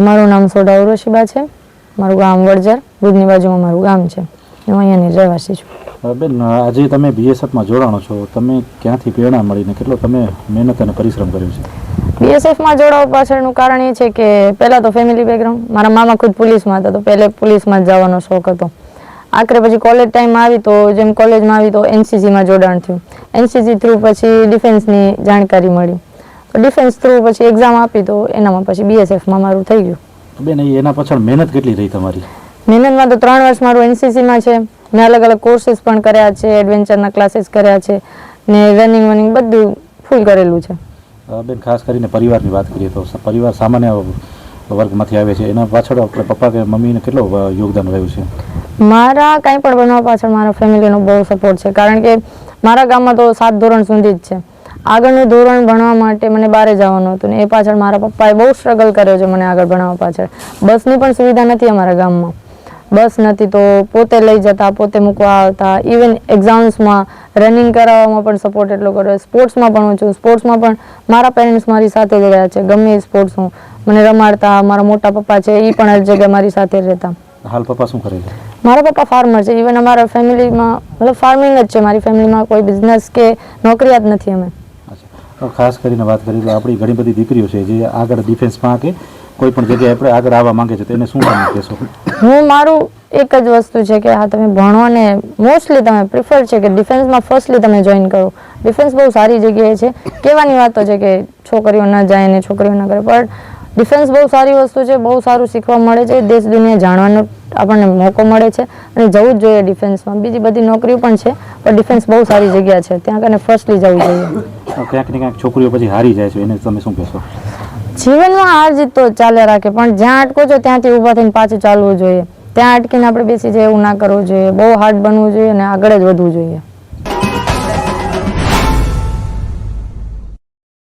મારું નામ સોડા ઉર્વશીબા છે. મારું ગામ વડજર ભુજની બાજુમાં મારું ગામ છે. હું અહીંયાની રહેવાસી છું. બેન આજે તમે બીએસએફમાં જોડાણો છો તમે ક્યાંથી પ્રેરણા મળીને કેટલો તમે મહેનત અને પરિશ્રમ કર્યો છે? બીએસએફમાં જોડાવા પાછળનું કારણ એ છે કે પહેલાં તો ફેમિલી બેકગ્રાઉન્ડ મારા મામા ખુદ પોલીસમાં હતા તો પહેલે પોલીસમાં જવાનો શોખ હતો. આખરે પછી કોલેજ ટાઈમમાં આવી તો જેમ કોલેજમાં આવી તો એનસીસીમાં જોડાણ થયું. એનસીસી થ્રુ પછી ડિફેન્સની જાણકારી મળી. તો ડિફેન્સ થ્રુ પછી એક્ઝામ આપી તો એનામાં પછી બીએસએફમાં મારું થઈ ગયું. બેન એના પાછળ મહેનત કેટલી રહી તમારી? મહેનતમાં તો ત્રણ વર્ષ મારું એનસીસીમાં છે. મેં અલગ અલગ કોર્સીસ પણ કર્યા છે એડવેન્ચરના ક્લાસીસ કર્યા છે ને રનિંગ વનિંગ બધું ફૂલ કરેલું છે. બેન ખાસ કરીને પરિવારની વાત કરીએ તો પરિવાર સામાન્ય વર્ગમાંથી આવે છે. એના પાછળ આપણે પપ્પા કે મમ્મીને કેટલો યોગદાન રહ્યું છે? મારા કાંઈ પણ બનવા પાછળ મારા ફેમિલીનો બહુ સપોર્ટ છે. કારણ કે મારા ગામમાં તો સાત ધોરણ સુધી જ છે. આગળનું ધોરણ ભણવા માટે મને બહાર જવાનું હતું ને એ પાછળ મારા પપ્પાએ બહુ સ્ટ્રગલ કર્યો છે મને આગળ ભણવા પાછળ. બસની પણ સુવિધા નથી અમારા ગામમાં. બસ નથી તો પોતે લઈ જતા પોતે મૂકવા આવતા. ઇવન એક્ઝામ્સમાં રનિંગ કરાવવામાં પણ સપોર્ટ એટલો કર્યો. સ્પોર્ટ્સમાં પણ હું છું. સ્પોર્ટ્સમાં પણ મારા પેરેન્ટ્સ મારી સાથે જ રહ્યા છે. ગમે એ સ્પોર્ટ્સ હું. મને રમાડતા મારા મોટા પપ્પા છે એ પણ હર જગ્યાએ મારી સાથે રહેતા. હાલ પપ્પા શું કરે છે? મારા પપ્પા ફાર્મર છે. ઇવન અમારા ફેમિલીમાં મતલબ ફાર્મિંગ જ છે. મારી ફેમિલીમાં કોઈ બિઝનેસ કે નોકરિયાત નથી અમે. ખાસ કરીને વાત કરીએ તો આપણી ઘણી બધી દીકરીઓ છે જે આગળ ડિફેન્સમાં કે કોઈ પણ જગ્યાએ આપણે આગળ આવવા માંગે છે તેને શું તમે કહેશો હું મારું એક જ વસ્તુ છે કે હા તમે ભણો ને મોસ્ટલી તમે પ્રિફર છે કે ડિફેન્સમાં ફર્સ્ટલી તમે જોઈન કરો. ડિફેન્સ બહુ સારી જગ્યાએ છે. કહેવાની વાતો છે કે છોકરીઓ ન જાય ને છોકરીઓ ન કરે, પણ ડિફેન્સ બહુ સારી વસ્તુ છે, બહુ સારું શીખવા મળે છે, દેશ દુનિયા જાણવાનો આપણને મોકો મળે છે અને જવું જ જોઈએ ડિફેન્સમાં બીજી બધી નોકરીઓ પણ છે, પણ ડિફેન્સ બહુ સારી જગ્યા છે. ત્યાં કને ફર્સ્ટલી જવું જોઈએ. ક્યાંક ને ક્યાંક છોકરીઓ પછી હારી જાય છે. એને તમે શું કહેશો? જીવનમાં હાર જીત તો ચાલે રાખે, પણ જ્યાં અટકો છો ત્યાંથી ઊભા થઈને પાછું ચાલવું જોઈએ. ત્યાં અટકીને આપણે બેસી જાય એવું ના કરવું જોઈએ. બહુ હાર્ડ બનવું જોઈએ અને આગળ જ વધવું જોઈએ.